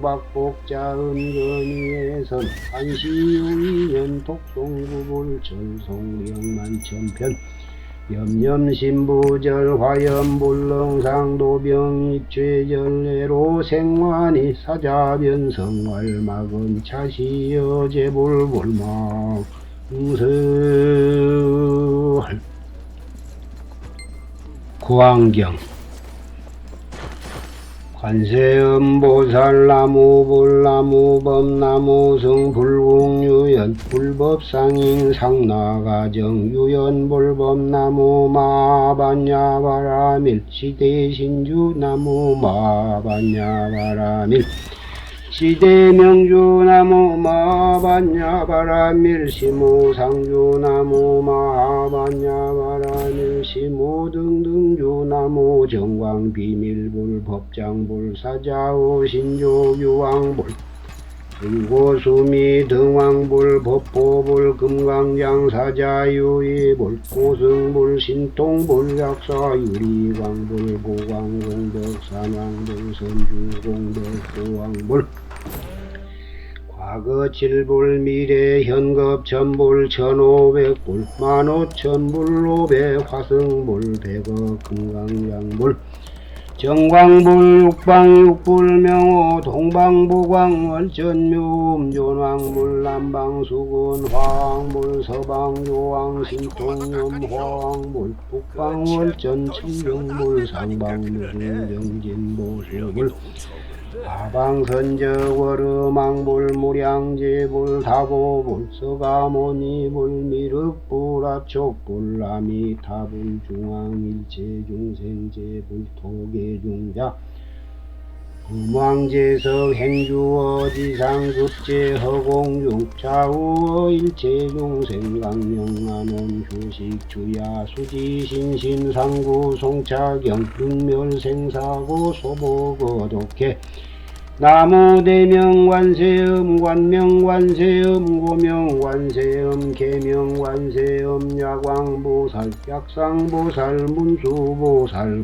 박복자 은건이에선 한시유이년 독송구불 절송령만천편. 염염신부절 화염불렁상 도병이 죄절내로 생환이 사자변성활막은 차시여 제불불막 응설. 구황경 관세음보살 나무 불나무 범나무 성 불공유연 불법상인 상나가정 유연 불법나무 마반야바라밀 시대신주 나무 마반야바라밀. 시대명주 나무 마반야 바라밀 시무 상주 나무 마반야 바라밀 시무 등등주 나무 정광 비밀불 법장불 사자우 신조 유왕불 금고수미 등왕불 법보불 금강장 사자유이불 고승불 신통불 약사 유리광불 고광공덕 산왕불 선주공덕 고왕불 과거 칠불 미래 현급 천불 천오백불 만오천불 오백 화승불 백억 금강장불. 정광불 육방육불 명호 동방보광 월전묘음 존왕불 남방수군 화왕불 서방조왕 신통염 화왕불 북방월전 청정불 상방무승정진보수불 하방선적 월음왕불 무량제불 다고불 서가모니불 미륵불 압촉불 아미타불 중앙일체중생제불 토계중자 음왕제석 행주어지상 급제 허공중 좌우어 일체중생 강령안원 휴식주야 수지신신상구 송차경 육멸생사고 소복어독해. 나무대명 관세음 관명 관세음 고명 관세음 계명관세음 야광보살 약상보살 문수보살